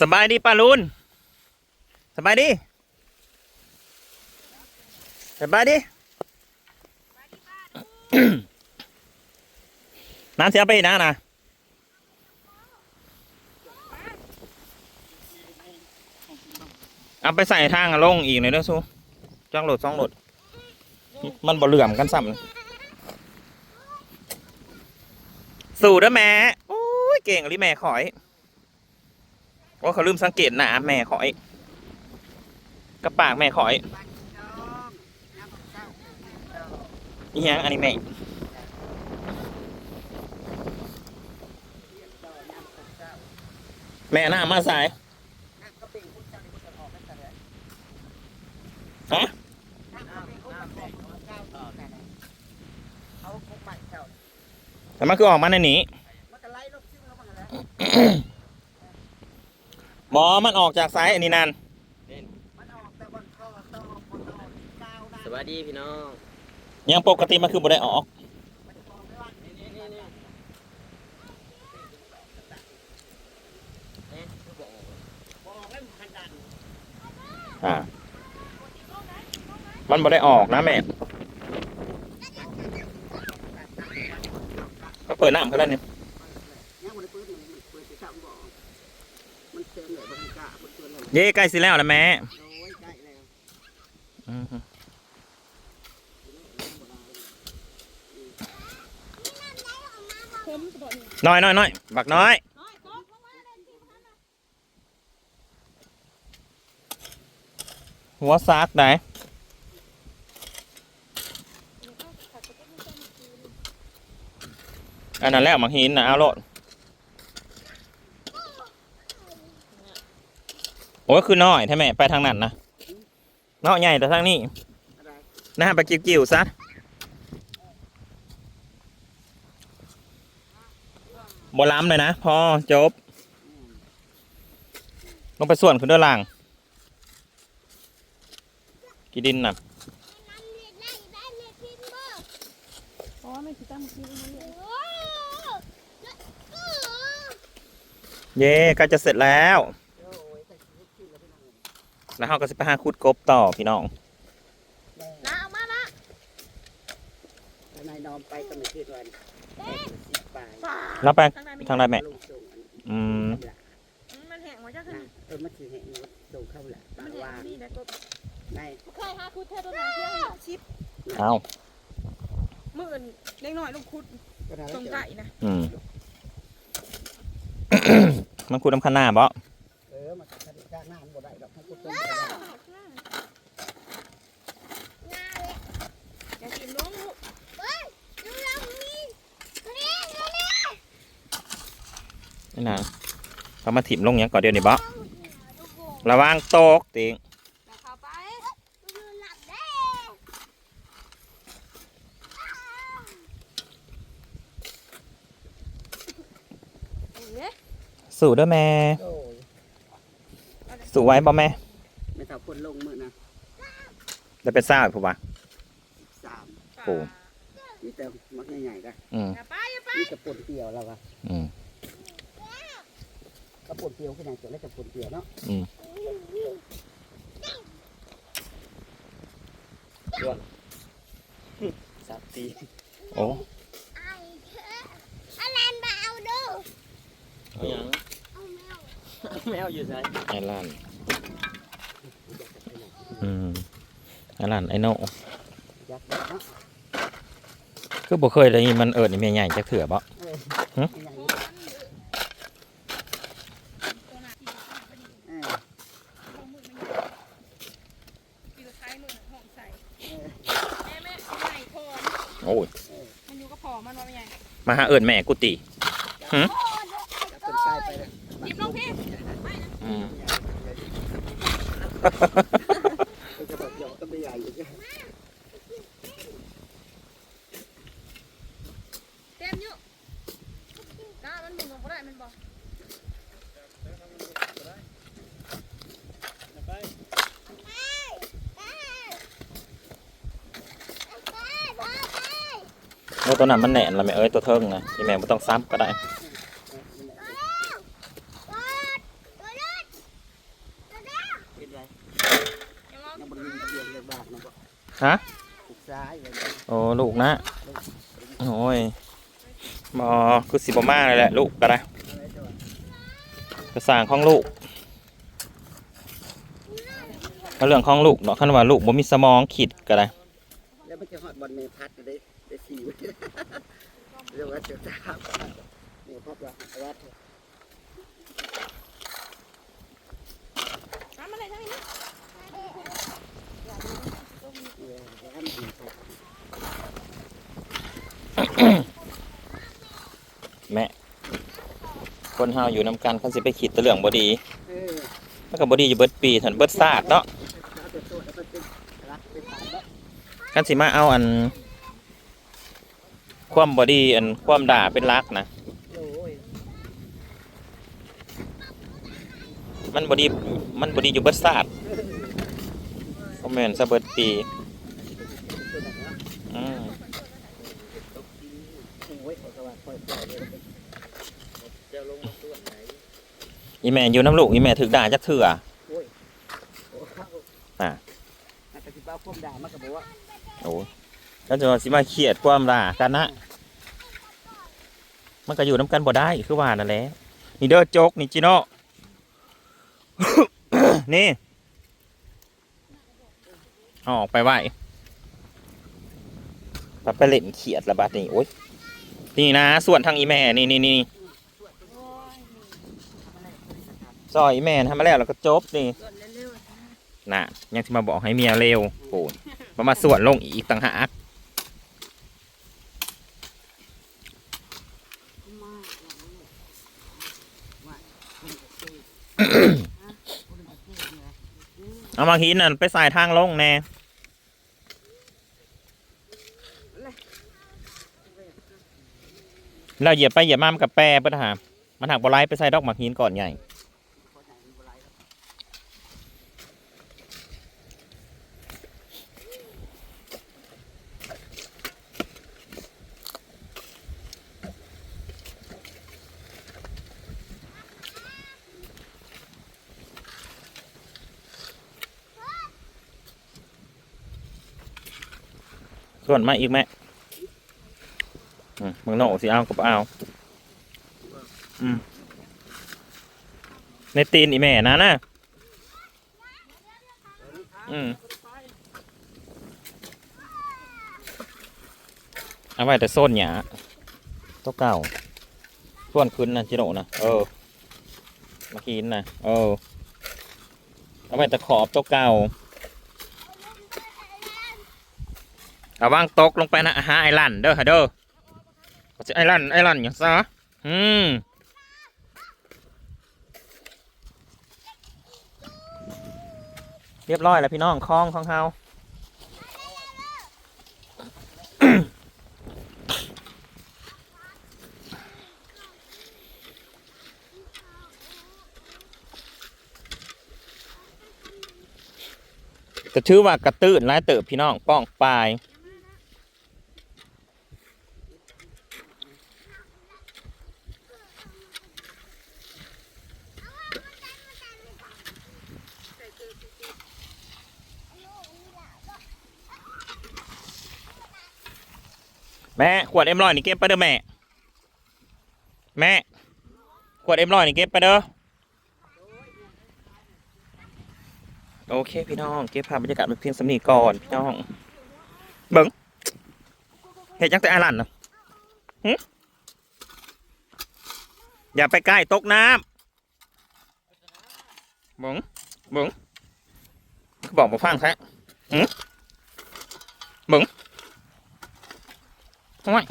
สบายดีป้าลุนสบายดีสบายดีน้ำเสียไปอีกนะนะเอาไปใส่ทางอะลงอีกหน่อยเด้อสู้จ้องโหลดจ้องโหลด มันบ่เหลื่อมกันซ้ำสู่เด้อแม่ โอ้ย เก่งอลิแม่ขอย ว่าเขาลืมสังเกตหนาแม่ขอยกระปากแม่ขอยอีหยังอันนี้แม่แม่หน้ามาสายฮะแต่มันคือออกมาในนี้ หมอมันออกจากสายอันนี้นั่นมันออกแต่บนคอต่อบนต่อก้าวได้สวัสดีพี่น้องยังปกติมันคือบ่ได้ออกมันมองไม่ว่านี่นี่นี่นี่เอ๊ะคือบอกมองให้มันดันอ่ามันบ่ได้ออกนะแม่ก็เปิดน้ำเขาแล้วนี่เนี่ย มันเต็มเลยบนกาบนตัวเลยเย่ใกล้สิแล้วนะแม่โอ้ยใกล้แล้วอือฮึน้อยน้อยน้อยบักน้อย หัวซักไหนอันนั้นแล้วมักหินนะเอาโลด โอ้ยคือน้อยใช่ไหมไปทางนั้นนะเนาะใหญ่แต่ทางนี้อะไรนะฮะกิ้วซะบล้ำเลยนะพอจบ ลงไปส่วนขึ้นด้วยล่างกีดินน่ะอ๋อไม่คิดตั้งเย่กล้จะเสร็จแล้ว โอ้ยแต่ชีวิตขึ้นแล้วพี่น้อง แล้วเราก็จะไปหาคุดกบต่อพี่น้องนะเอามาละนายนอมไปก็ไม่ขึ้นวันสิบปลายแล้วไปข้างในมีทางใดแม่ลงส่งอันอืมมันแห้งหัวจ้าขึ้นนะเออมันคือแห่งส่งเข้าแหละบามันงแห้ว่างนี่นะกบในเคยหาคุดเธอตัวไหนเที่ยงชิปเอามื่อื่นเล็กน้อยลูกคุดก็ได้ตรงไก่นะอืม มันคุดน้ำขนาดบ่เออมันก็จะหน้ามันบ่ได้ดอกให้กูต้นบ่ได้ อย่ากินลงลูก นี่นะเขามาถิ่มลงหยังก่อนเดียวนี่บ่ระวังตกติงแต่เข้าไปเอ๊ะสู่เด้อแม่โอ้ยสู่ไว้บ่แม่ ไม่ต้องคนลงมือนะได้เป็นซ่าผู้บ่ะสามโอ้นี่แต่มักใหญ่ๆกันอืมอย่าไปอย่าไปนี่กระปุนเปรียวแล้ววะอืม กระปุนเปรียวขนาดตัวเล็กกระปุนเปรียวเนาะอืมสับตีโอ้อันนั้นมาเอาดูเอาอย่างเอาแมวแมวอยู่ไสไอ้ลันอืมไอ้ลันไอ้โนยักษ์เนาะคือบ่เคยได้ยินมันเอิดนี่แม่ใหญ่จักเถื่อบ่เออหึ ใหญ่เออ อยู่ท้ายมือห้องใส่ เออ แม่แม่ใหญ่พอ โอ้ย มันอยู่ก็พอมันว่าไม่ใหญ่มาหาเอิดแม่กุฏิจับเป็นไกลไปเลยหยิบลงพี่อืม ตัวนั้นมันแน่นแล้วแม่เอ้ยตัวเทิงนะที่แม่ไม่ต้องซ้ำก็ได้ฮะโอ้ลูกนะโอ้ยมอคือสิบมาเลยแหละลูกก็ได้กระสางของลูกเรื่องของลูกเนาะขั้นว่าลูกบ่มีสมองขีดก็ได้ ได้สี่เรียกว่าเจ้าจ้าเนี่ยพัดว่าวัดทำอะไรทั้งนี้เนี่ยทำดีครับแม่ คนเฮาอยู่นำกันคันสิไปคิดแต่เรื่องบ่ดีเออมันก็บ่ดีอยู่เบิดปีถันเบิดซาดเนาะเอาแต่ตัวแล้วมันเป็นรักเป็นฐานแล้วคันสิมาเอาอัน ความบ่ดีอันความด่าเป็นรักนะโอ้ยมันบ่ดีมันบ่ดีอยู่เบิดซาดบ่แม่นซะเบิดปีตัวไหนวะอืมโอ้ยขอสวัสดิ์ปล่อยปล่อยเลยเจ้าลงมาส่วนไหนอีแม่อยู่น้ำลูกอีแม่ถึกด่าจักเทื่อโอ้ยโอ้อะอาจจะคิดว่าพวกด่ามันก็บอกว่าโอ้ แล้วจะสิมาเครียดความด่ากันนะมันก็อยู่น้ำกันบ่ได้คือว่านั่นแหละนี่เด้อโจกนี่จิโน่นี่เอาออกไปไหวปไปเล่นเขียดระบาดนี่โอ้ยนี่นะ ส่วนทางอีแม่นี่นี่นี่ซอยอีแม่ทำมาแล้วแล้วก็จบนี่น่ะยังที่มาบอกให้เมียเร็วโอ้ยมามาส่วนลงอีกต่างหาก เอามาหินนั่นไปใส่ทางลงแน่เราเหยียบไปเหยียบมามันกับแปรปัญหามันหักบอลไลไปใส่ดอกหมากหินก่อนใหญ่ ส่วนมาอีกไหมมึงโน่สิเอากับเอาในตีนอีแม่นะนะอืมเอาไว้แต่โซนหยาตัวเก่าส่วนขึ้นนะจิโน่นะเออมากินนะเออเอาไว้แต่ขอบตัวเก่า ระวังตกลงไปนะฮะไอรันเด้อฮะเด้อจะไอรันไอรันอย่างซะอืมเรียบร้อยแล้วพี่น้องคล้องของเฮาจะชื่อว่ากระตื้นไล่เติบพี่น้องป้องปลาย แม่ขวดเอ็มร้อยนี่เก็บไปเด้อแม่ แม่ ขวดเอ็มร้อยนี่เก็บไปเด้อโอเคพี่น้องเก็บภาพบรรยากาศเป็นเพียงสำนีก่อนพี่น้องเบิ้งเห็ดยังแต่อารันเนาะหึอย่าไปใกล้ตกน้ำเบิ้งเบิ้งบอกมาฟังแท้เบิ้ง โอ้ย